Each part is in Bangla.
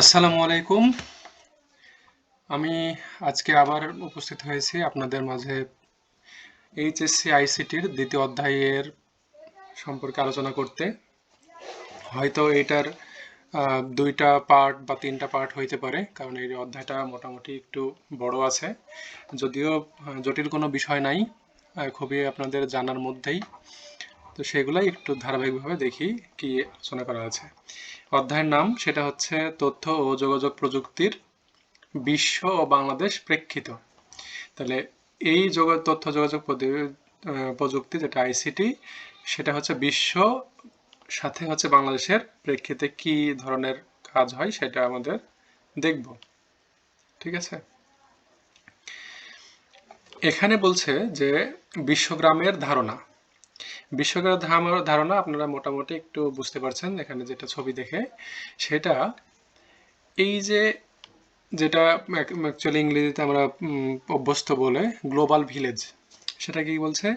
আসসালামু আলাইকুম। আমি আজকে আবার উপস্থিত হয়েছি আপনাদের মাঝে এইচএসসি আইসিটির দ্বিতীয় অধ্যায়ের সম্পর্কে আলোচনা করতে। হয়তো এটার দুইটা পার্ট বা তিনটা পার্ট হইতে পারে, কারণ এই অধ্যায়টা মোটামুটি একটু বড় আছে। যদিও জটিল কোনো বিষয় নাই খুবই আপনাদের জানার মধ্যেই। তো সেগুলাই একটু ধারাবাহিকভাবে দেখি কি আলোচনা করা আছে। অধ্যায়ের নাম সেটা হচ্ছে তথ্য ও যোগাযোগ প্রযুক্তির বিশ্ব ও বাংলাদেশ প্রেক্ষিত। তাহলে এই তথ্য যোগাযোগ প্রযুক্তি যেটা আইসিটি সেটা হচ্ছে বিশ্ব, সাথে হচ্ছে বাংলাদেশের প্রেক্ষিতে কি ধরনের কাজ হয় সেটা আমাদের দেখব। ঠিক আছে? এখানে বলছে যে বিশ্বগ্রামের ধারণা। বিশ্বগ্রামের ধারণা আপনারা মোটামুটি একটু বুঝতে পারছেন এখানে যেটা ছবি দেখে। সেটা এই যে যেটা অ্যাকচুয়ালি ইংরেজিতে আমরা অভ্যস্ত বলে গ্লোবাল ভিলেজ সেটা কি বলছে?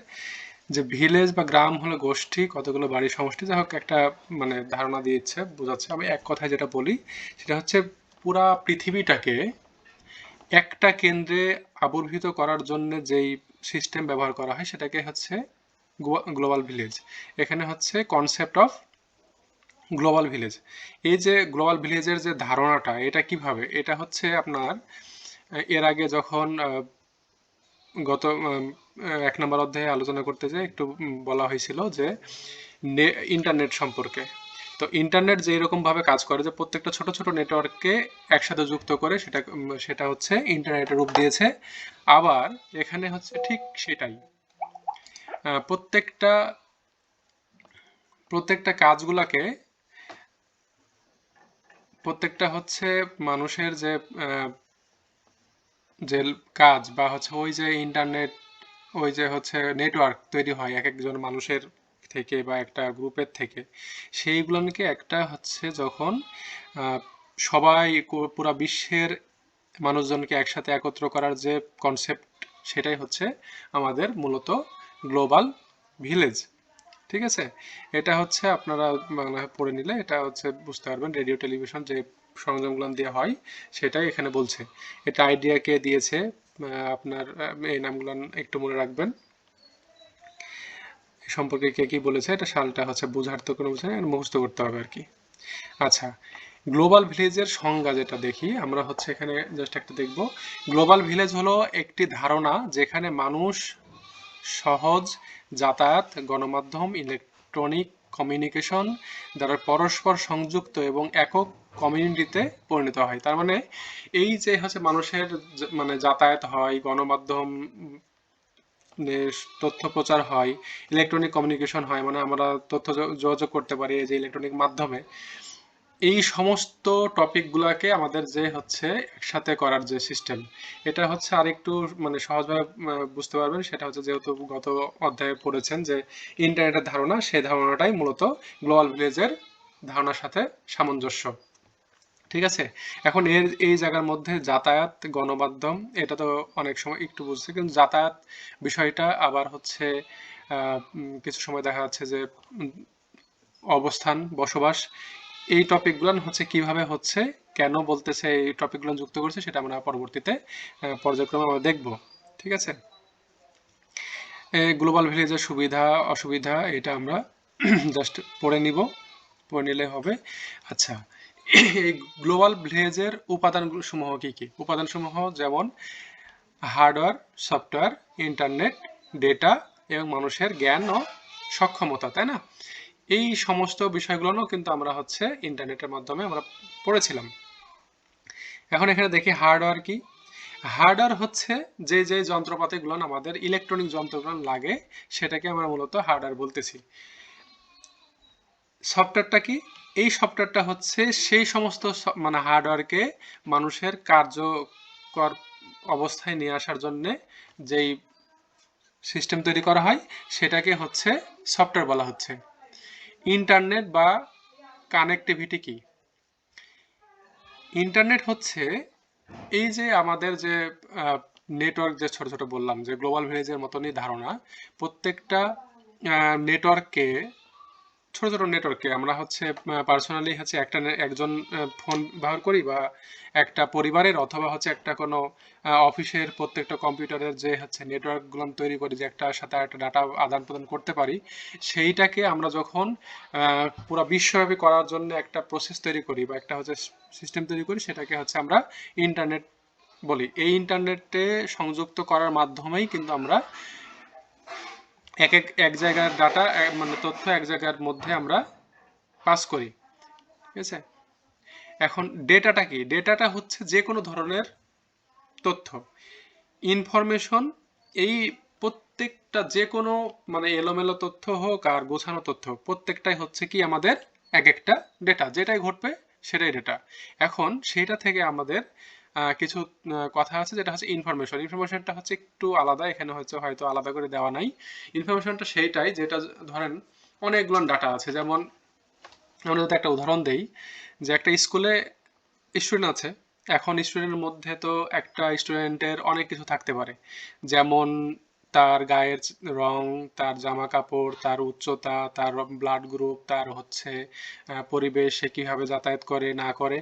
যে ভিলেজ বা গ্রাম হলো গোষ্ঠী, কতগুলো বাড়ির সমষ্টি, যা হোক একটা মানে ধারণা দিচ্ছে বোঝাচ্ছে। আমি এক কথায় যেটা বলি, সেটা হচ্ছে পুরা পৃথিবীটাকে একটা কেন্দ্রে আবর্ভিত করার জন্য যেই সিস্টেম ব্যবহার করা হয়, সেটাকে হচ্ছে গ্লোবাল ভিলেজ। এখানে হচ্ছে কনসেপ্ট অফ গ্লোবাল ভিলেজ। এই যে গ্লোবাল ভিলেজের যে ধারণাটা, এটা কীভাবে? এটা হচ্ছে আপনার, এর আগে যখন গত এক নম্বর অধ্যায়ে আলোচনা করতে যে একটু বলা হয়েছিল যে ইন্টারনেট সম্পর্কে। তো ইন্টারনেট যে এরকম ভাবে কাজ করে যে প্রত্যেকটা ছোট ছোট নেটওয়ার্ককে একসাথে যুক্ত করে সেটা সেটা হচ্ছে ইন্টারনেটের রূপ দিয়েছে। আবার এখানে হচ্ছে ঠিক সেটাই। প্রত্যেকটা প্রত্যেকটা কাজগুলাকে, প্রত্যেকটা হচ্ছে মানুষের যে যে কাজ বা হচ্ছে ওই যে ইন্টারনেট ওই যে হচ্ছে নেটওয়ার্ক তৈরি হয় এক একজন মানুষের থেকে বা একটা গ্রুপের থেকে সেইগুলোকে একটা হচ্ছে যখন সবাই পুরা বিশ্বের মানুষজনকে একসাথে একত্র করার যে কনসেপ্ট সেটাই হচ্ছে আমাদের মূলত গ্লোবাল ভিলেজ, ঠিক আছে? এটা হচ্ছে আপনারা বাংলা পড়ে নিলে এটা হচ্ছে বুঝতে পারবেন, রেডিও, টেলিভিশন যে সরঞ্জামগুলো দেওয়া হয় সেটাই এখানে বলছে। এটা আইডিয়া কে দিয়েছে? আপনার এই নামগুলো একটু মনে রাখবেন। সম্পর্কে কে কি বলেছে? এটা সালটা হচ্ছে বোঝার তো কোনো বুঝে মুখস্থ করতে হবে আর কি। আচ্ছা গ্লোবাল ভিলেজের সংজ্ঞা যেটা দেখি, আমরা হচ্ছে এখানে জাস্ট একটা দেখব। গ্লোবাল ভিলেজ হলো একটি ধারণা যেখানে মানুষ সহজ যাতায়াত, গণমাধ্যম ইলেকট্রনিক কমিউনিকেশন দ্বারা পরস্পর সংযুক্ত এবং একক কমিউনিটিতে পরিণত হয়। তার মানে এই যে হচ্ছে মানুষের মানে যাতায়াত হয়, গণমাধ্যম তথ্য প্রচার হয় ইলেকট্রনিক কমিউনিকেশন হয় মানে আমরা তথ্য যোগাযোগ করতে পারি এই যে ইলেকট্রনিক মাধ্যমে। এই সমস্ত টপিকগুলোকে আমাদের যে হচ্ছে একসাথে করার যে সিস্টেম এটা হচ্ছে আরেকটু মানে সহজভাবে বুঝতে পারবেন। সেটা হচ্ছে যেহেতু গত অধ্যায়ে পড়েছেন যে ইন্টারনেটের ধারণা, সেই ধারণাটাই মূলত গ্লোবাল ভিলেজের ধারণার সাথে সামঞ্জস্য। ঠিক আছে? এখন এর, এই জায়গার মধ্যে যাতায়াত, গণমাধ্যম, এটা তো অনেক সময় একটু বুঝছি, কিন্তু যাতায়াত বিষয়টা আবার হচ্ছে কিছু সময় দেখা যাচ্ছে যে অবস্থান, বসবাস এই টপিকগুলো হচ্ছে কীভাবে হচ্ছে, কেন বলতেছে এই টপিকগুলো যুক্ত করছে সেটা আমরা পরবর্তীতে পর্যায়ক্রমে আমরা দেখব, ঠিক আছে? গ্লোবাল ভিলেজের সুবিধা, অসুবিধা, এটা আমরা জাস্ট পড়ে নিব, পড়ে নিলে হবে। আচ্ছা এই গ্লোবাল ভিলেজের উপাদান সমূহ কি কি? উপাদান সমূহ যেমন হার্ডওয়্যার সফটওয়্যার ইন্টারনেট ডেটা এবং মানুষের জ্ঞান ও সক্ষমতা, তাই না? এই সমস্ত বিষয়গুলো কিন্তু আমরা হচ্ছে ইন্টারনেটের মাধ্যমে আমরা পড়েছিলাম। এখন এখানে দেখি হার্ডওয়্যার কি? হার্ডওয়্যার হচ্ছে যে যে যন্ত্রপাতিগুলো আমাদের ইলেকট্রনিক যন্ত্রগুলো লাগে, সেটাকে আমরা মূলত হার্ডওয়্যার বলতেছি। সফটওয়্যারটা কি? এই সফটওয়্যারটা হচ্ছে সেই সমস্ত মানে হার্ডওয়্যারকে মানুষের কার্যকর অবস্থায় নিয়ে আসার জন্যে যেই সিস্টেম তৈরি করা হয়, সেটাকে হচ্ছে সফটওয়্যার বলা হচ্ছে। ইন্টারনেট বা কানেক্টিভিটি কি? ইন্টারনেট হচ্ছে এই যে আমাদের যে নেটওয়ার্ক যে ছোট ছোট বললাম, যে গ্লোবাল ভিলেজের মতনই ধারণা, প্রত্যেকটা নেটওয়ার্ককে ছোট ছোট নেটওয়ার্কে আমরা হচ্ছে পার্সোনালি হচ্ছে একটা একজন ফোন ব্যবহার করি বা একটা পরিবারের অথবা হচ্ছে একটা কোনো অফিসের প্রত্যেকটা কম্পিউটারের যে হচ্ছে নেটওয়ার্কগুলো তৈরি করি, যে একটা সাথে একটা ডাটা আদান প্রদান করতে পারি, সেইটাকে আমরা যখন পুরো বিশ্বব্যাপী করার জন্য একটা প্রসেস তৈরি করি বা একটা হচ্ছে সিস্টেম তৈরি করি, সেটাকে হচ্ছে আমরা ইন্টারনেট বলি। এই ইন্টারনেটে সংযুক্ত করার মাধ্যমেই কিন্তু আমরা এক এক এক জায়গার ডাটা মানে তথ্য এক জায়গার মধ্যে আমরা পাস করি, ঠিক আছে? এখন ডেটাটা কি? ডেটাটা হচ্ছে যে কোনো ধরনের তথ্য ইনফরমেশন এই প্রত্যেকটা যে কোনো মানে এলোমেলো তথ্য হোক আর গোছানো তথ্য, প্রত্যেকটাই হচ্ছে কি আমাদের এক একটা ডেটা যেটাই ঘটবে সেটাই ডেটা এখন সেটা থেকে আমাদের কিছু কথা আছে যেটা হচ্ছে ইনফরমেশন ইনফরমেশনটা হচ্ছে একটু আলাদা, এখানে হচ্ছে হয়তো আলাদা করে দেওয়া নাই। ইনফরমেশনটা সেইটাই যেটা ধরেন অনেকগুলো ডাটা আছে। যেমন আমরা যদি একটা উদাহরণ দেই, যে একটা স্কুলে স্টুডেন্ট আছে, এখন স্টুডেন্টের মধ্যে তো একটা স্টুডেন্টের অনেক কিছু থাকতে পারে। যেমন তার গায়ের রং, তার জামা কাপড় তার উচ্চতা, তার ব্লাড গ্রুপ তার হচ্ছে পরিবেশ, সে কীভাবে যাতায়াত করে, না করে,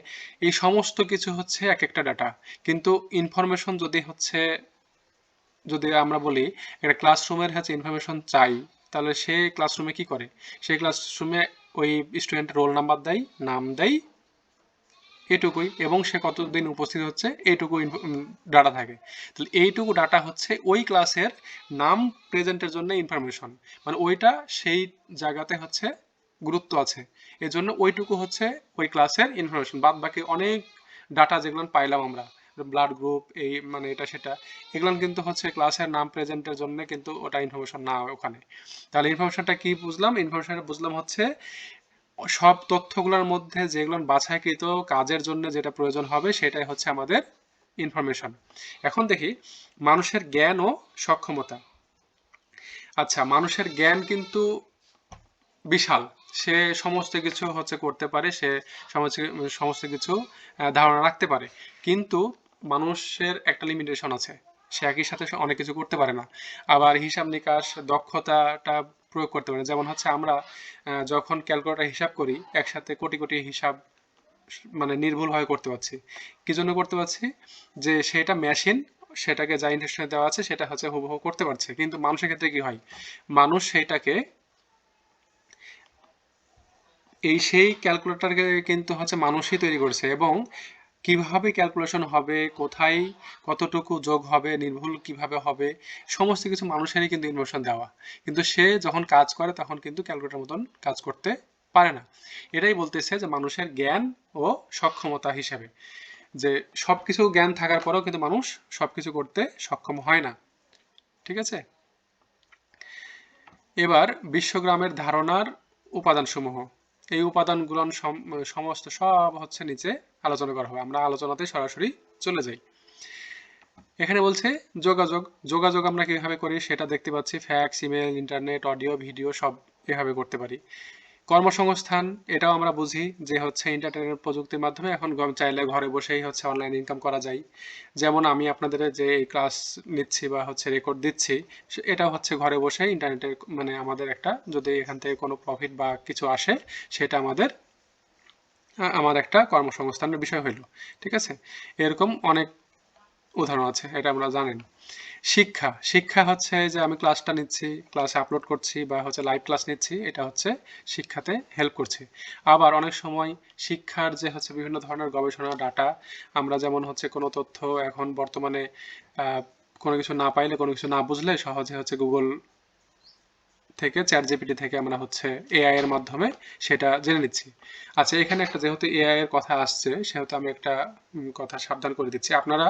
এই সমস্ত কিছু হচ্ছে এক একটা ডাটা কিন্তু ইনফরমেশন যদি হচ্ছে, যদি আমরা বলি, একটা ক্লাসরুমের হচ্ছে ইনফরমেশন চাই, তাহলে সে ক্লাসরুমে কি করে? সেই ক্লাসরুমে ওই স্টুডেন্ট রোল নাম্বার দেয়, নাম দেয় এটুকুই এবং সে কতদিন উপস্থিত হচ্ছে এইটুকু ডাটা থাকে। তাহলে এইটুকু ডাটা হচ্ছে ওই ক্লাসের নাম প্রেজেন্টের জন্য ইনফরমেশন মানে ওইটা সেই জায়গাতে হচ্ছে গুরুত্ব আছে। এজন্য ওইটুকু হচ্ছে ওই ক্লাসের ইনফরমেশন বাদ বাকি অনেক ডাটা যেগুলো পাইলাম আমরা ব্লাড গ্রুপ এই মানে এটা সেটা, এগুলো কিন্তু হচ্ছে ক্লাসের নাম প্রেজেন্টের জন্য কিন্তু ওটা ইনফরমেশন না ওখানে। তাহলে ইনফরমেশনটা কি বুঝলাম? ইনফরমেশনটা বুঝলাম হচ্ছে সব তথ্যগুলোর মধ্যে যেগুলো বাছাইকৃত কাজের জন্য যেটা প্রয়োজন হবে, সেটাই হচ্ছে আমাদের ইনফরমেশন এখন দেখি, মানুষের জ্ঞান ও সক্ষমতা। আচ্ছা মানুষের জ্ঞান কিন্তু বিশাল। সে সমস্ত কিছু হচ্ছে করতে পারে, সে সমস্ত কিছু ধারণা রাখতে পারে। কিন্তু মানুষের একটা লিমিটেশন আছে। সে একই সাথে অনেক কিছু করতে পারে না। আবার হিসাব নিকাশ, দক্ষতাটা প্রয়োগ করতে পারে। যেমন হচ্ছে আমরা যখন ক্যালকুলেটর হিসাব করি, একসাথে কোটি কোটি হিসাব মানে নির্ভুলভাবে করতে পারছি। কি জন্য করতে পারছি? যে সেটা মেশিন সেটাকে যা ইনস্ট্রাকশন দেওয়া আছে, সেটা হচ্ছে হুবহু করতে পারছে। কিন্তু মানুষের ক্ষেত্রে কি হয়? মানুষ সেটাকে এই সেই ক্যালকুলেটরকে কিন্তু হচ্ছে মানুষই তৈরি করছে এবং কীভাবে ক্যালকুলেশন হবে, কোথায় কতটুকু যোগ হবে, নির্ভুল কীভাবে হবে, সমস্ত কিছু মানুষেরই কিন্তু ইনফরমেশন দেওয়া। কিন্তু সে যখন কাজ করে তখন কিন্তু ক্যালকুলেটর মতন কাজ করতে পারে না। এটাই বলতেছে যে মানুষের জ্ঞান ও সক্ষমতা হিসেবে। যে সবকিছু জ্ঞান থাকার পরেও কিন্তু মানুষ সবকিছু করতে সক্ষম হয় না। ঠিক আছে? এবার বিশ্বগ্রামের ধারণার উপাদানসমূহ। এই উপাদানগুলো সম- সমস্ত সব হচ্ছে নিচে আলোচনা করা হবে। আমরা আলোচনাতে সরাসরি চলে যাই। এখানে বলছে, যোগাযোগ যোগাযোগ আমরা কীভাবে করি সেটা দেখতে পাচ্ছি fax email internet audio video সব এভাবে করতে পারি। কর্মসংস্থান, এটাও আমরা বুঝি যে হচ্ছে ইন্টারনেট প্রযুক্তির মাধ্যমে এখন চাইলে ঘরে বসেই হচ্ছে অনলাইন ইনকাম করা যায়। যেমন আমি আপনাদের যে ক্লাস নিচ্ছি বা হচ্ছে রেকর্ড দিচ্ছি এটা হচ্ছে ঘরে বসে ইন্টারনেটের মানে আমাদের একটা যদি এখান থেকে কোনো প্রফিট বা কিছু আসে, সেটা আমাদের আমার একটা কর্মসংস্থানের বিষয় হইল। ঠিক আছে? এরকম অনেক উদাহরণ আছে, এটা আমরা জানেন শিক্ষা শিক্ষা হচ্ছে যে আমি ক্লাসটা নিচ্ছি ক্লাসে আপলোড করছি বা হচ্ছে লাইভ ক্লাস নিচ্ছি, এটা হচ্ছে শিক্ষাতে হেল্প করছে। আবার অনেক সময় শিক্ষার যে হচ্ছে বিভিন্ন ধরনের গবেষণা ডাটা আমরা যেমন হচ্ছে কোনো তথ্য এখন বর্তমানে কোনো কিছু না পাইলে, কোনো কিছু না বুঝলে সহজে হচ্ছে গুগল থেকে চ্যাট জিপিটি থেকে আমরা হচ্ছে এআই এর মাধ্যমে সেটা জেনে নিচ্ছি। আচ্ছা এখানে একটা যেহেতু এআই এর কথা আসছে, সেহেতু আমি একটা কথা সাবধান করে দিচ্ছি। আপনারা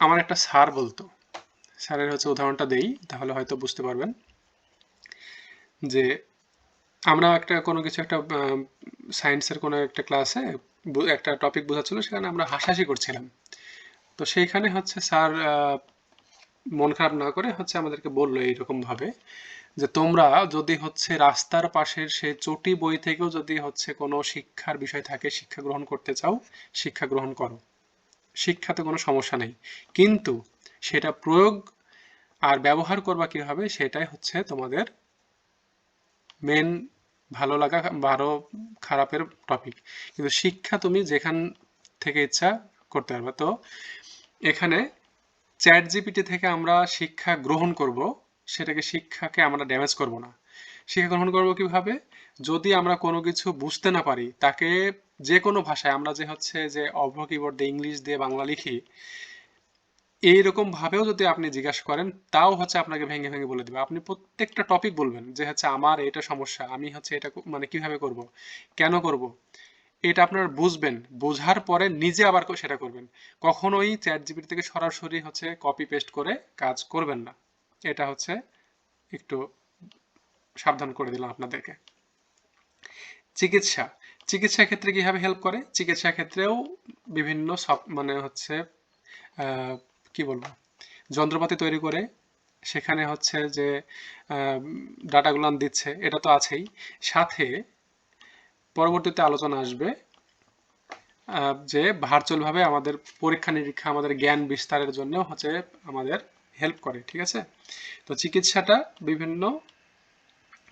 আমার একটা স্যার বলতো। স্যারের হচ্ছে উদাহরণটা দেই, তাহলে হয়তো বুঝতে পারবেন। যে আমরা একটা কোনো কিছু একটা সায়েন্সের কোনো একটা ক্লাসে একটা টপিক বোঝাচ্ছিল, সেখানে আমরা হাসাহাসি করছিলাম। তো সেইখানে হচ্ছে স্যার মন খারাপ না করে হচ্ছে আমাদেরকে বলল এইরকম ভাবে যে তোমরা যদি হচ্ছে রাস্তার পাশের সেই চটি বই থেকেও যদি হচ্ছে কোনো শিক্ষার বিষয় থাকে, শিক্ষা গ্রহণ করতে চাও, শিক্ষা গ্রহণ করো। শিক্ষাতে কোনো সমস্যা নেই। কিন্তু সেটা প্রয়োগ আর ব্যবহার করবা কীভাবে সেটাই হচ্ছে তোমাদের মেন ভালো লাগা, ভালো খারাপের টপিক কিন্তু শিক্ষা তুমি যেখান থেকে ইচ্ছা করতে পারবে। তো এখানে চ্যাট জিপিটি থেকে আমরা শিক্ষা গ্রহণ করব, সেটাকে শিক্ষাকে আমরা ড্যামেজ করব না। শিক্ষা গ্রহণ করব কীভাবে? যদি আমরা কোনো কিছু বুঝতে না পারি, তাকে যে কোনো ভাষায় আমরা যে হচ্ছে যে অভ্র কিবোর্ড দিয়ে ইংলিশ দিয়ে বাংলা লিখি এইরকম ভাবেও যদি আপনি জিজ্ঞাসা করেন, তাও হচ্ছে আপনাকে ভেঙে ভেঙে বলে দেবে। আপনি প্রত্যেকটা টপিক বলবেন যে হচ্ছে আমার এটা সমস্যা, আমি হচ্ছে এটা মানে কীভাবে করব, কেন করব? এটা আপনারা বুঝবেন, বোঝার পরে নিজে আবার সেটা করবেন। কখনোই চ্যাট জিপিটি থেকে সরাসরি হচ্ছে কপি পেস্ট করে কাজ করবেন না। এটা হচ্ছে একটু সাবধান করে দিলাম আপনাদেরকে। চিকিৎসা। চিকিৎসা ক্ষেত্রে কীভাবে হেল্প করে? চিকিৎসা ক্ষেত্রেও বিভিন্ন সব মানে হচ্ছে কি বলব, যন্ত্রপাতি তৈরি করে। সেখানে হচ্ছে যে ডাটাগুলো দিচ্ছে, এটা তো আছেই। সাথে পরবর্তীতে আলোচনা আসবে যে ভার্চুয়ালভাবে আমাদের পরীক্ষা নিরীক্ষা, আমাদের জ্ঞান বিস্তারের জন্য হচ্ছে আমাদের হেল্প করে, ঠিক আছে? তো চিকিৎসাটা বিভিন্ন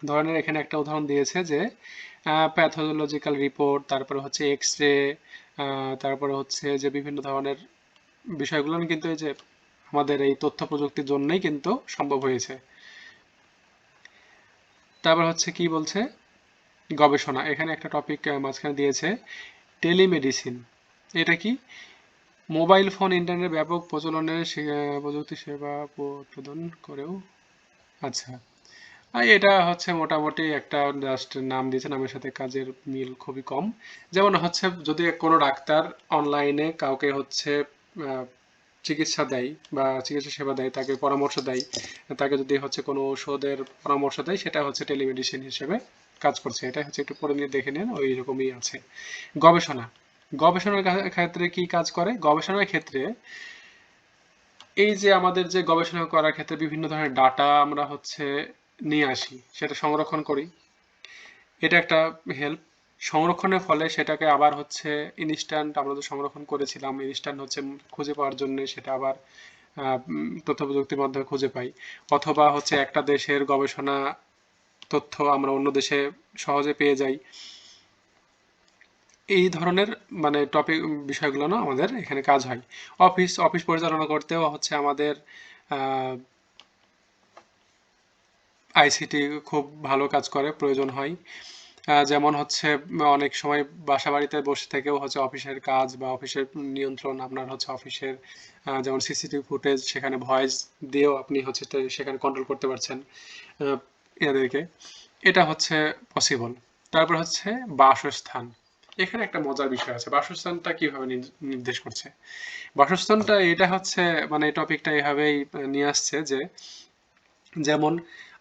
ধরনের এখানে একটা উদাহরণ দিয়েছে যে প্যাথোলজিক্যাল রিপোর্ট তারপরে হচ্ছে এক্স রে তারপরে হচ্ছে যে বিভিন্ন ধরনের বিষয়গুলো কিন্তু এই যে আমাদের এই তথ্য প্রযুক্তির জন্যই কিন্তু সম্ভব হয়েছে। তারপর হচ্ছে কি বলছে? গবেষণা। এখানে একটা টপিক মাঝখানে দিয়েছে টেলিমেডিসিন এটা কি? মোবাইল ফোন, ইন্টারনেট ব্যাপক প্রচলনের প্রযুক্তি সেবা প্রদান করেও। আচ্ছা। এটা হচ্ছে মোটামুটি একটা জাস্ট নাম দিয়েছে নামের সাথে কাজের মিল খুবই কম। যেমন হচ্ছে যদি কোনো ডাক্তার অনলাইনে কাউকে হচ্ছে চিকিৎসা দেয় বা চিকিৎসা সেবা দেয়, তাকে পরামর্শ দেয়, তাকে যদি হচ্ছে কোনো ওষুধের পরামর্শ দেয়, সেটা হচ্ছে টেলিমেডিসিন হিসেবে কাজ করছে। এটা হচ্ছে একটু পরে নিয়ে দেখে নেন ওই রকমই আছে। গবেষণা। গবেষণার ক্ষেত্রে কি কাজ করে? গবেষণার ক্ষেত্রে এই যে আমাদের যে গবেষণা করার ক্ষেত্রে বিভিন্ন ধরনের ডাটা আমরা হচ্ছে নিয়ে আসি, সেটা সংরক্ষণ করি। এটা একটা হেল্প সংরক্ষণের ফলে সেটাকে আবার হচ্ছে ইনস্ট্যান্ট আমরা তো সংরক্ষণ করেছিলাম ইনস্ট্যান্ট হচ্ছে খুঁজে পাওয়ার জন্য সেটা আবার তথ্য প্রযুক্তির মাধ্যমে খুঁজে পাই। অথবা হচ্ছে একটা দেশের গবেষণা তথ্য আমরা অন্য দেশে সহজে পেয়ে যাই। এই ধরনের মানে টপিক বিষয়গুলো না আমাদের এখানে কাজ হয়। অফিস অফিস পরিচালনা করতেও হচ্ছে আমাদের আইসিটি খুব ভালো কাজ করে, প্রয়োজন হয়। যেমন হচ্ছে, অনেক সময় বাসা বাড়িতে বসে থেকেও হচ্ছে অফিসের কাজ বা অফিসের নিয়ন্ত্রণ আপনার হচ্ছে অফিসের যেমন সিসিটিভি ফুটেজ সেখানে ভয়েস দিয়েও আপনি হচ্ছে সেখানে কন্ট্রোল করতে পারছেন এদেরকে। এটা হচ্ছে পসিবল তারপর হচ্ছে বাসস্থান। এখানে একটা মজার বিষয় আছে। বাসস্থানটা কীভাবে নির্দেশ করছে? বাসস্থানটা এটা হচ্ছে মানে টপিকটা এভাবেই নিয়ে আসছে যে, যেমন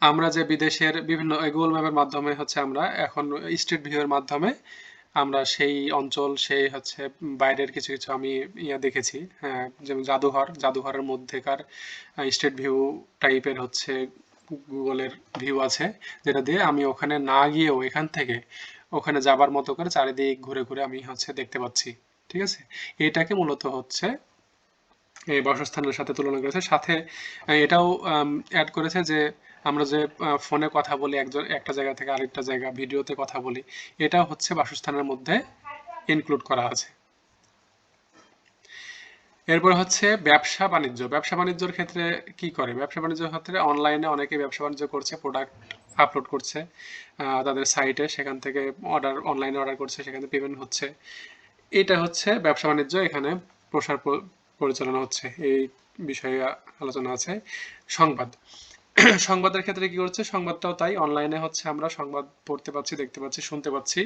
আমরা যে বিদেশের বিভিন্ন গুগল ম্যাপের মাধ্যমে হচ্ছে আমরা এখন স্ট্রিট ভিউয়ের মাধ্যমে আমরা সেই অঞ্চল, সেই হচ্ছে বাইরের কিছু কিছু আমি ইয়া দেখেছি। হ্যাঁ যেমন জাদুঘর, জাদুঘরের মধ্যেকার স্ট্রিট ভিউ টাইপের হচ্ছে গুগলের ভিউ আছে, যেটা দিয়ে আমি ওখানে না গিয়েও এখান থেকে ওখানে যাবার মতো করে চারিদিক ঘুরে ঘুরে আমি হচ্ছে দেখতে পাচ্ছি। ঠিক আছে? এটাকে মূলত হচ্ছে এই বাসস্থানের সাথে তুলনা করেছে। সাথে, এটাও অ্যাড করেছে যে আমরা যে ফোনে কথা বলি, একজন, একটা জায়গা থেকে আরেকটা জায়গা ভিডিওতে কথা বলি, এটা হচ্ছে বাসস্থানের মধ্যে ইনক্লুড করা আছে। এরপর হচ্ছে ব্যবসা বাণিজ্য। ব্যবসা বাণিজ্যর ক্ষেত্রে কি করে? ব্যবসা বাণিজ্যের ক্ষেত্রে অনলাইনে অনেকে ব্যবসা বাণিজ্য করছে প্রোডাক্ট আপলোড করছে তাদের সাইটে সেখান থেকে অর্ডার অনলাইনে অর্ডার করছে, সেখানে পেমেন্ট হচ্ছে। এটা হচ্ছে ব্যবসা বাণিজ্য, এখানে প্রসার পরিচালনা হচ্ছে। এই বিষয়ে আলোচনা আছে। সংবাদ। সংবাদের ক্ষেত্রে কি করছে? সংবাদটাও তাই। অনলাইনে হচ্ছে আমরা সংবাদ পড়তে পাচ্ছি, দেখতে পাচ্ছি, শুনতে পাচ্ছি।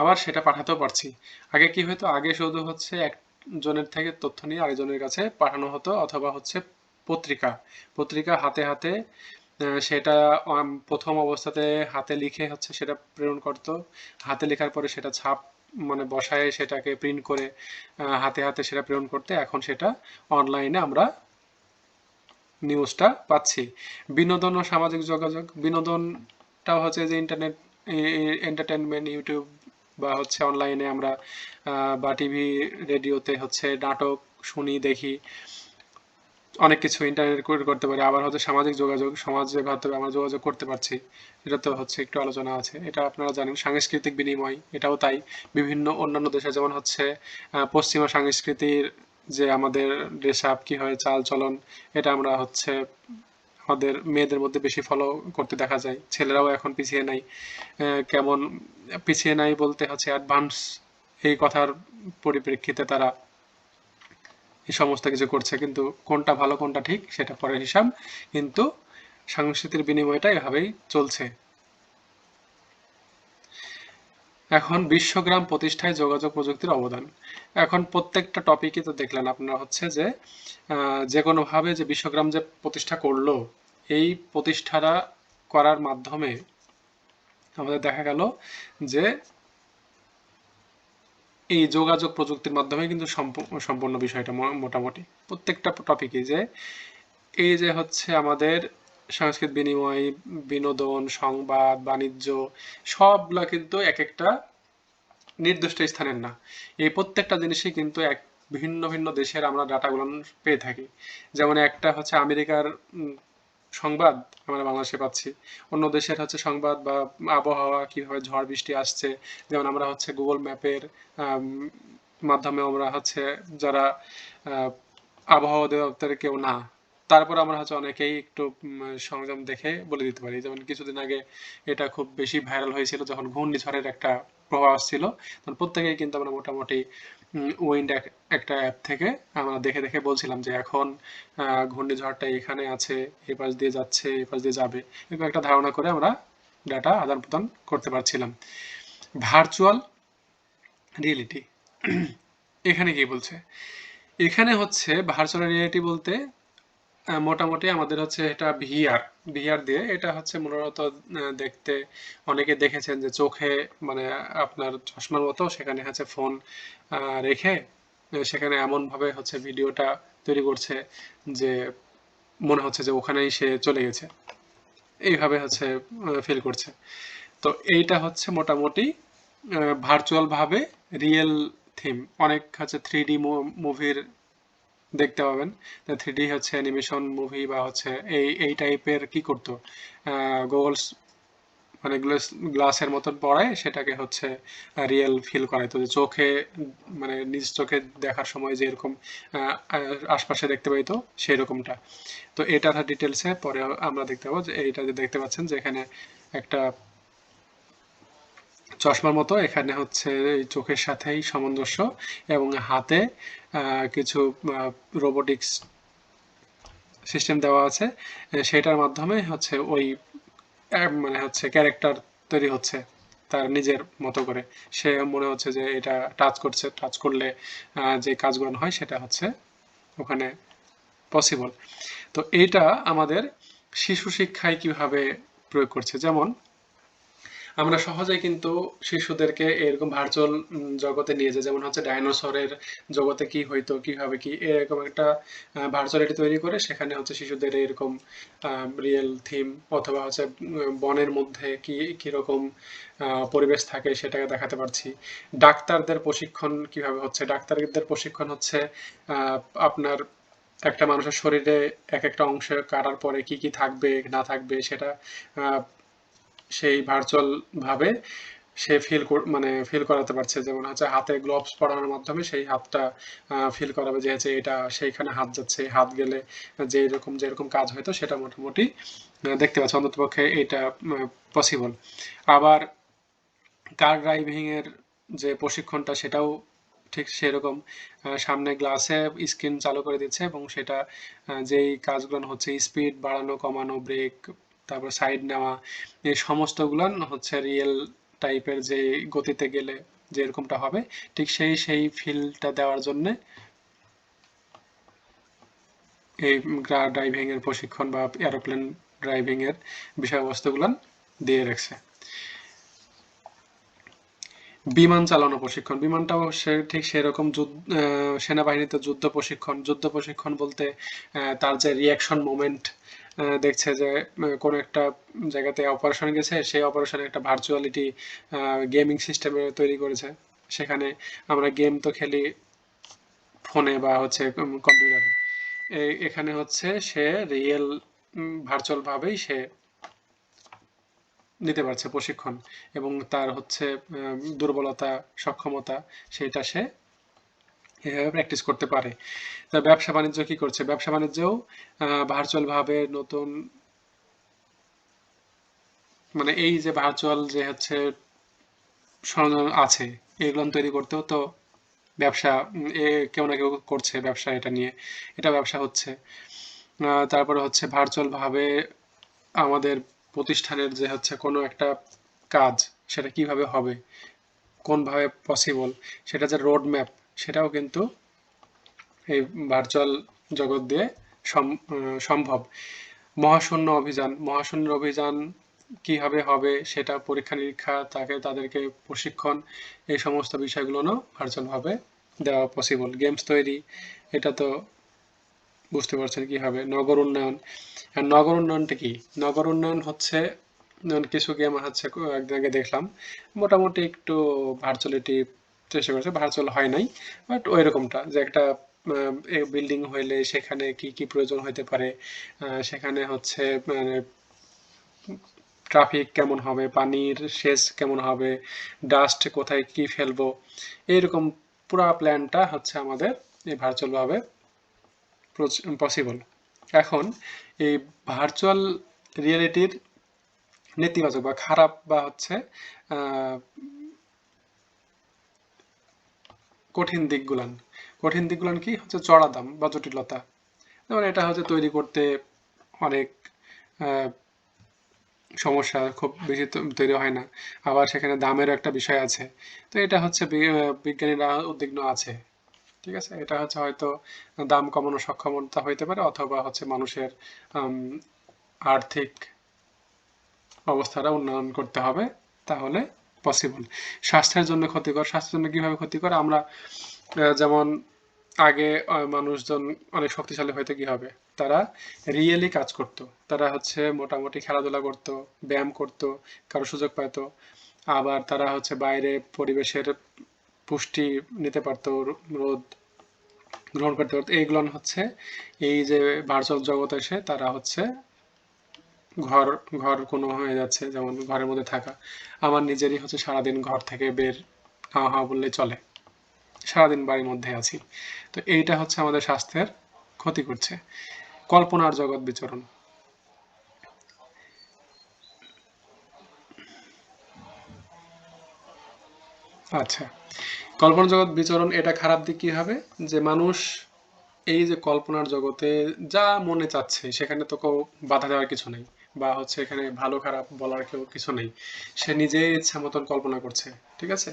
আবার সেটা পাঠাতেও পারছি। আগে কি হতো আগে শুধু হচ্ছে একজনের থেকে তথ্য নিয়ে আরেকজনের কাছে পাঠানো হতো, অথবা হচ্ছে পত্রিকা। পত্রিকা হাতে হাতে সেটা প্রথম অবস্থাতে হাতে লিখে হচ্ছে সেটা প্রেরণ করতো। হাতে লেখার পরে সেটা ছাপ মানে বসায় সেটাকে প্রিন্ট করে হাতে হাতে সেটা প্রেরণ করতে। এখন সেটা অনলাইনে আমরা নিউজটা পাচ্ছি। বিনোদন ও সামাজিক যোগাযোগ। বিনোদনটা হচ্ছে যে ইন্টারনেট এন্টারটেনমেন্ট ইউটিউব বা হচ্ছে অনলাইনে আমরা বা টিভি রেডিওতে হচ্ছে নাটক শুনি, দেখি। অনেক কিছু ইন্টারনেট করে করতে পারি। আবার হচ্ছে সামাজিক যোগাযোগ, সমাজে হয়তো আমরা যোগাযোগ করতে পারছি। এটা তো হচ্ছে একটু আলোচনা আছে। এটা আপনারা জানেন, সাংস্কৃতিক বিনিময়, এটাও তাই। বিভিন্ন অন্যান্য দেশে যেমন হচ্ছে পশ্চিমা সংস্কৃতির যে আমাদের ড্রেস আপ কি হয়, চাল চলন, এটা আমরা হচ্ছে আমাদের মেয়েদের মধ্যে বেশি ফলো করতে দেখা যায়। ছেলেরাও এখন পিছিয়ে নাই। কেমন পিছিয়ে নাই বলতে হচ্ছে অ্যাডভান্স এই কথার পরিপ্রেক্ষিতে তারা এই সমস্ত কিছু করছে। কিন্তু কোনটা ভালো, কোনটা ঠিক, সেটা পরের হিসাব। কিন্তু সংস্কৃতির বিনিময়টা এভাবেই চলছে। এখন বিশ্বগ্রাম প্রতিষ্ঠায় যোগাযোগ প্রযুক্তির অবদান। এখন প্রত্যেকটা টপিকই তো দেখলেন আপনারা হচ্ছে যে যে কোনোভাবে যে বিশ্বগ্রাম যে প্রতিষ্ঠা করল, এই প্রতিষ্ঠাটা করার মাধ্যমে আমাদের দেখা গেল যে, এই যোগাযোগ প্রযুক্তির মাধ্যমে কিন্তু সম্পূ- সম্পূর্ণ বিষয়টা মোটামুটি। প্রত্যেকটা টপিকই যে, এই যে হচ্ছে আমাদের সংস্কৃত বিনিময়, বিনোদন, সংবাদ, বাণিজ্য, সবগুলা কিন্তু এক একটা নির্দিষ্ট স্থানের না। এই প্রত্যেকটা জিনিসই কিন্তু এক ভিন্ন ভিন্ন দেশের আমরা ডাটাগুলো পেয়ে থাকি। যেমন একটা হচ্ছে আমেরিকার সংবাদ আমরা বাংলাদেশে পাচ্ছি। অন্য দেশের হচ্ছে সংবাদ বা আবহাওয়া, কীভাবে ঝড় বৃষ্টি আসছে। যেমন আমরা হচ্ছে গুগল ম্যাপের মাধ্যমে আমরা হচ্ছে যারা আবহাওয়া অধিদপ্তরের কেউ না তারপর আমরা হচ্ছে অনেকেই একটু সংযম দেখে বলে দিতে পারি। যেমন কিছুদিন আগে এটা খুব বেশি ভাইরাল হয়েছিল যখন ঘূর্ণিঝড়ের একটা প্রভাব আসছিল। তখন প্রত্যেকেই কিন্তু আমরা মোটামুটি উইন্ড একটা অ্যাপ থেকে আমরা দেখে দেখে বলছিলাম যে এখন ঘূর্ণিঝড়টা এখানে আছে, এ পাশ দিয়ে যাচ্ছে, এ পাশ দিয়ে যাবে। এরকম একটা ধারণা করে আমরা ডাটা আদান প্রদান করতে পারছিলাম। ভার্চুয়াল রিয়েলিটি এখানে কি বলছে? এখানে হচ্ছে ভার্চুয়াল রিয়েলিটি বলতে মোটামুটি আমাদের হচ্ছে এটা ভিআর ভিআর দিয়ে এটা হচ্ছে মূলত দেখতে অনেকে দেখেছেন যে চোখে মানে আপনার চশমার মতো সেখানে হচ্ছে ফোন রেখে সেখানে এমন ভাবে হচ্ছে ভিডিওটা তৈরি করছে যে মনে হচ্ছে যে ওখানেই সে চলে গেছে। এইভাবে হচ্ছে ফিল করছে। তো এইটা হচ্ছে মোটামুটি ভার্চুয়াল ভাবে রিয়েল থিম অনেক হচ্ছে থ্রি ডি মুভির দেখতে পাবেন। থ্রি ডি হচ্ছে অ্যানিমেশন মুভি বা হচ্ছে এই এই টাইপের কি করতো? গুগলস মানে গ্লাসের মতন পড়ায় সেটাকে হচ্ছে রিয়েল ফিল করাইতো যে চোখে মানে নিজ চোখে দেখার সময় যে এরকম আশপাশে দেখতে পাইতো সেই রকমটা তো এটার ডিটেলসে পরে আমরা দেখতে পাবো যে এইটা যে দেখতে পাচ্ছেন যে এখানে একটা চশমার মতো, এখানে হচ্ছে চোখের সাথেই সামঞ্জস্য এবং হাতে কিছু রোবোটিক্স সিস্টেম দেওয়া আছে। সেটার মাধ্যমে হচ্ছে ওই মানে হচ্ছে ক্যারেক্টার তৈরি হচ্ছে তার নিজের মতো করে। সে মনে হচ্ছে যে এটা টাচ করছে টাচ করলে যে কাজগুলো হয় সেটা হচ্ছে ওখানে পসিবল তো এইটা আমাদের শিশু শিক্ষায় কীভাবে প্রয়োগ করছে? যেমন আমরা সহজেই কিন্তু শিশুদেরকে এরকম ভার্চুয়াল জগতে নিয়ে যাই। যেমন হচ্ছে ডাইনোসরের জগতে কি হইতো, কীভাবে কি, এরকম একটা ভার্চুয়ালিটি তৈরি করে সেখানে হচ্ছে শিশুদের এরকম রিয়েল থিম অথবা হচ্ছে বনের মধ্যে কি, কীরকম পরিবেশ থাকে সেটাকে দেখাতে পারছি। ডাক্তারদের প্রশিক্ষণ কীভাবে হচ্ছে? ডাক্তারদের প্রশিক্ষণ হচ্ছে আপনার একটা মানুষের শরীরে এক একটা অংশ কাটার পরে কি কি থাকবে, না থাকবে সেটা সেই ভার্চুয়াল ভাবে সে ফিল মানে ফিল করাতে পারছে। যেমন হচ্ছে হাতে গ্লোভস পরানোর মাধ্যমে সেই হাতটা ফিল করাবে যে হচ্ছে এটা সেইখানে হাত যাচ্ছে। হাত গেলে যে এরকম যেরকম কাজ হয়তো সেটা মোটামুটি দেখতে পাচ্ছে। অন্ততপক্ষে এটা পসিবল আবার কার ড্রাইভিং এর যে প্রশিক্ষণটা সেটাও ঠিক সেরকম সামনে গ্লাসে স্ক্রিন চালু করে দিচ্ছে এবং সেটা যেই কাজগুলো হচ্ছে স্পিড বাড়ানো, কমানো ব্রেক তারপর সাইড নেওয়া, এই সমস্তগুলান হচ্ছে রিয়েল টাইপের যে গতিতে গেলে যে এরকমটা হবে, ঠিক সেই সেই ফিলটা দেওয়ার জন্য এই ড্রাইভিং এর প্রশিক্ষণ বা এরোপ্লেন ড্রাইভিং এর বিষয়বস্তুগুলান দিয়ে রাখছে। বিমান চালানো প্রশিক্ষণ বিমানটাও সে ঠিক সেরকম সেনাবাহিনীতে যুদ্ধ প্রশিক্ষণ যুদ্ধ প্রশিক্ষণ বলতে তার যে রিয়াকশন মোমেন্ট দেখছে যে কোনো একটা জায়গাতে অপারেশন গেছে, সেই অপারেশনে একটা ভার্চুয়ালিটি গেমিং সিস্টেমে তৈরি করেছে। সেখানে আমরা গেম তো খেলি ফোনে বা হচ্ছে কম্পিউটারে এখানে হচ্ছে সে রিয়েল ভার্চুয়াল ভাবেই সে নিতে পারছে প্রশিক্ষণ এবং তার হচ্ছে দুর্বলতা, সক্ষমতা, সেটা সে এভাবে প্র্যাকটিস করতে পারে। তা ব্যবসা বাণিজ্য কি করছে? ব্যবসা বাণিজ্যও ভার্চুয়াল ভাবে নতুন মানে এই যে ভার্চুয়াল যে হচ্ছে সরঞ্জাম আছে, এগুলো তৈরি করতেও তো ব্যবসা এ কেউ না কেউ করছে ব্যবসা এটা নিয়ে। এটা ব্যবসা হচ্ছে। তারপরে হচ্ছে ভার্চুয়াল ভাবে আমাদের প্রতিষ্ঠানের যে হচ্ছে কোনো একটা কাজ, সেটা কীভাবে হবে? কোনভাবে পসিবল সেটা যে রোড ম্যাপ সেটাও কিন্তু এই ভার্চুয়াল জগৎ দিয়ে সম- সম্ভব। মহাশূন্য অভিযান। মহাশূন্য অভিযান কীভাবে হবে সেটা পরীক্ষা নিরীক্ষা, তাকে তাদেরকে প্রশিক্ষণ, এই সমস্ত বিষয়গুলো ভার্চুয়াল ভাবে দেওয়া পসিবল গেমস তৈরি, এটা তো বুঝতে পারছেন কি হবে নগর উন্নয়ন। নগর উন্নয়নটা কি? নগর উন্নয়ন হচ্ছে কিছু গেম হচ্ছে একদিন আগে দেখলাম। মোটামুটি একটু ভার্চুয়ালিটি চেষ্টা করেছে ভার্চুয়াল হয় নাই। বাট ওই রকমটা যে একটা বিল্ডিং হইলে সেখানে কি কি প্রয়োজন হইতে পারে? সেখানে হচ্ছে মানে ট্রাফিক কেমন হবে? পানির সেচ কেমন হবে? ডাস্ট কোথায় কি ফেলব? এইরকম পুরা প্ল্যানটা হচ্ছে আমাদের এই ভার্চুয়ালভাবে পসিবল এখন এই ভার্চুয়াল রিয়েলিটির নেতিবাচক বা খারাপ বা হচ্ছে কঠিন দিকগুলান। কঠিন দিকগুলান কি? হচ্ছে চড়া দাম বা জটিলতা। যেমন এটা হচ্ছে তৈরি করতে অনেক সমস্যা খুব বেশি তৈরি হয় না। আবার সেখানে দামেরও একটা বিষয় আছে। তো এটা হচ্ছে বিজ্ঞানীরা উদ্বিগ্ন আছে। ঠিক আছে? এটা হচ্ছে হয়তো দাম কমানোর সক্ষমতা হইতে পারে অথবা হচ্ছে মানুষের আর্থিক অবস্থাটা উন্নয়ন করতে হবে। তাহলে পসিবল স্বাস্থ্যের জন্য ক্ষতিকর, স্বাস্থ্যের জন্য কীভাবে ক্ষতিকর? আমরা যেমন আগে মানুষজন অনেক শক্তিশালী হয়তো কি হবে? তারা রিয়েলি কাজ করত। তারা হচ্ছে মোটামুটি খেলাধুলা করত, ব্যায়াম করত, কারও সুযোগ পাইতো। আবার তারা হচ্ছে বাইরে পরিবেশের পুষ্টি নিতে পারতো রোদ গ্রহণ করতে পারতো। এইগুলো হচ্ছে এই যে ভার্চুয়াল জগৎ এসে তারা হচ্ছে ঘর ঘর কোনো হয়ে যাচ্ছে, যেমন ঘরের মধ্যে থাকা। আমার নিজেরই হচ্ছে সারাদিন ঘর থেকে বের না হওয়া বললে চলে। সারাদিন বাড়ির মধ্যে আছি। তো এইটা হচ্ছে আমাদের স্বাস্থ্যের ক্ষতি করছে। কল্পনার জগৎ বিচরণ। আচ্ছা কল্পনা জগৎ বিচরণ, এটা খারাপ দিক কি হবে? যে মানুষ এই যে কল্পনার জগতে যা মনে চাচ্ছে, সেখানে তো কেউ বাধা দেওয়ার কিছু নেই। বা হচ্ছে এখানে ভালো খারাপ বলার কেউ কিছু নেই। সে নিজেই ইচ্ছা মতন কল্পনা করছে, ঠিক আছে?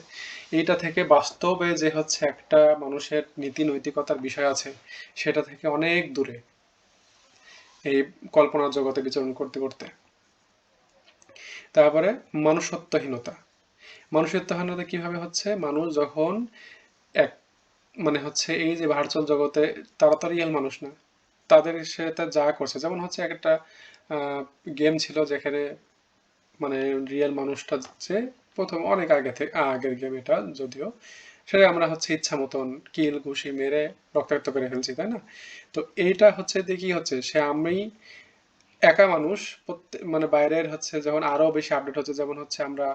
এইটা থেকে বাস্তবে যে হচ্ছে একটা মানুষের নীতি নৈতিকতার বিষয় আছে, সেটা থেকে অনেক দূরে এই কল্পনার জগতে বিচরণ করতে করতে। তারপরে মানুষত্বহীনতা। মনুষ্যত্বহীনতা কীভাবে হচ্ছে? মানুষ যখন এক মানে হচ্ছে এই যে ভার্চুয়াল জগতে তারা তো মানুষ না। তাদের সেটা যা করছে। যেমন হচ্ছে একটা গেম ছিল যেখানে মানে রিয়েল মানুষটা যে প্রথম অনেক আগে থেকে আগের গেম এটা যদিও সেটা আমরা হচ্ছে ইচ্ছা মতন কিল ঘুষি, মেরে রক্তাক্ত করে ফেলছি, তাই না? তো এইটা হচ্ছে কি হচ্ছে, সে আমি একা মানুষ মানে বাইরের হচ্ছে যখন আরও বেশি আপডেট হচ্ছে, যেমন হচ্ছে আমরা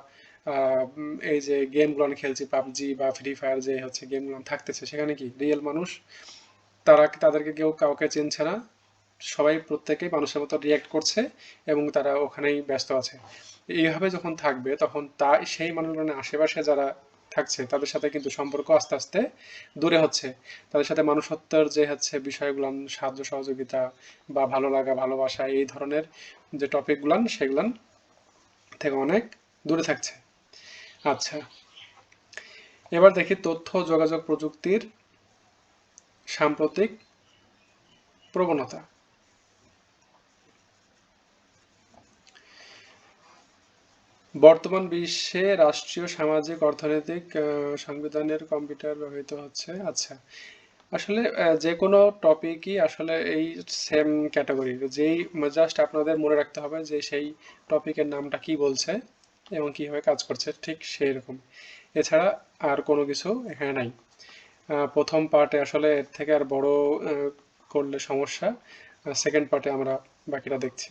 এই যে গেমগুলো খেলছি, পাবজি বা ফ্রি ফায়ার যে হচ্ছে গেমগুলো থাকতেছে, সেখানে কি রিয়েল মানুষ তারা তাদেরকে কেউ কাউকে চিনছে না? সবাই প্রত্যেকেই মানুষের মতো রিয়াক্ট করছে এবং তারা ওখানেই ব্যস্ত আছে। এইভাবে যখন থাকবে, তখন তা সেই মানুষগুলোর আশেপাশে যারা থাকছে, তাদের সাথে কিন্তু সম্পর্ক আস্তে আস্তে দূরে হচ্ছে। তাদের সাথে মানুষত্বের যে হচ্ছে বিষয়গুলো সাহায্য সহযোগিতা বা ভালো লাগা, ভালোবাসা, এই ধরনের যে টপিকগুলান, সেগুলান থেকে অনেক দূরে থাকছে। আচ্ছা। এবার দেখি তথ্য, যোগাযোগ প্রযুক্তির সাম্প্রতিক প্রবণতা। বর্তমান বিশ্বে রাষ্ট্রীয় সামাজিক অর্থনৈতিক সংবিধানের কম্পিউটার ব্যবহৃত হচ্ছে। আচ্ছা আসলে যে কোনো টপিকই আসলে এই সেম ক্যাটাগরি যেই জাস্ট আপনাদের মনে রাখতে হবে যে সেই টপিকের নামটা কি বলছে এবং কীভাবে কাজ করছে, ঠিক সেই রকম এছাড়া আর কোনো কিছু এখানে নাই। প্রথম পার্টে আসলে এর থেকে আর বড় করলে সমস্যা। সেকেন্ড পার্টে আমরা বাকিটা দেখছি।